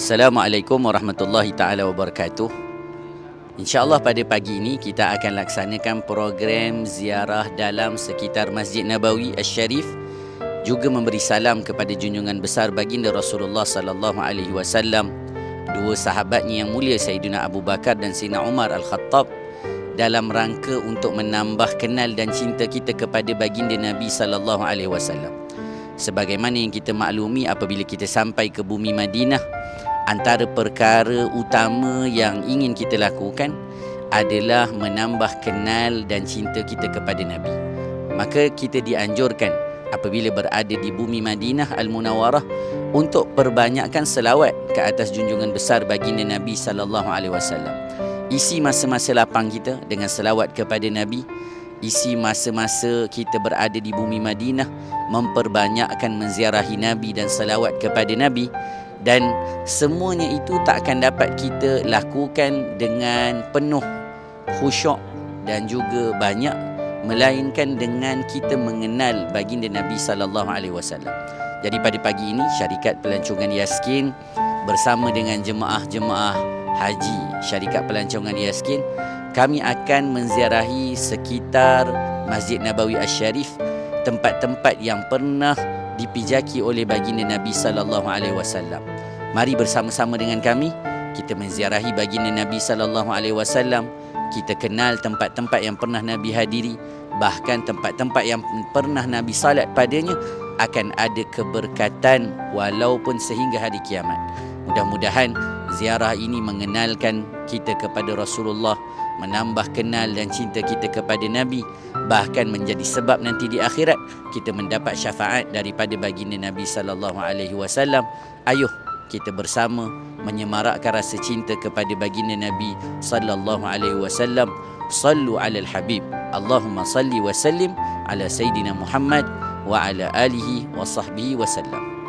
Assalamualaikum warahmatullahi taala wabarakatuh. InsyaAllah pada pagi ini kita akan laksanakan program ziarah dalam sekitar Masjid Nabawi Asy-Syarif juga memberi salam kepada junjungan besar baginda Rasulullah sallallahu alaihi wasallam dua sahabatnya yang mulia Sayyidina Abu Bakar dan Sayyidina Umar Al-Khattab dalam rangka untuk menambah kenal dan cinta kita kepada baginda Nabi sallallahu alaihi wasallam. Sebagaimana yang kita maklumi apabila kita sampai ke bumi Madinah antara perkara utama yang ingin kita lakukan adalah menambah kenal dan cinta kita kepada Nabi. Maka kita dianjurkan apabila berada di bumi Madinah Al-Munawwarah untuk perbanyakkan selawat ke atas junjungan besar baginda Nabi sallallahu alaihi wasallam. Isi masa-masa lapang kita dengan selawat kepada Nabi. Isi masa-masa kita berada di bumi Madinah memperbanyakkan menziarahi Nabi dan selawat kepada Nabi dan semuanya itu tak akan dapat kita lakukan dengan penuh khusyuk dan juga banyak melainkan dengan kita mengenal baginda Nabi sallallahu alaihi wasallam. Jadi pada pagi ini syarikat pelancongan Yaskin bersama dengan jemaah-jemaah haji syarikat pelancongan Yaskin kami akan menziarahi sekitar Masjid Nabawi Asy-Syarif tempat-tempat yang pernah dipijaki oleh baginda Nabi sallallahu alaihi wasallam. Mari bersama-sama dengan kami kita menziarahi baginda Nabi sallallahu alaihi wasallam. Kita kenal tempat-tempat yang pernah Nabi hadiri, bahkan tempat-tempat yang pernah Nabi salat padanya akan ada keberkatan walaupun sehingga hari kiamat. Mudah-mudahan ziarah ini mengenalkan kita kepada Rasulullah, menambah kenal dan cinta kita kepada Nabi, bahkan menjadi sebab nanti di akhirat kita mendapat syafaat daripada baginda Nabi sallallahu alaihi wasallam. Ayuh kita bersama menyemarakkan rasa cinta kepada baginda Nabi sallallahu alaihi wasallam. Sallu alal habib. Allahumma salli wa sallim ala sayyidina Muhammad wa ala alihi wa sahbihi wa sallam.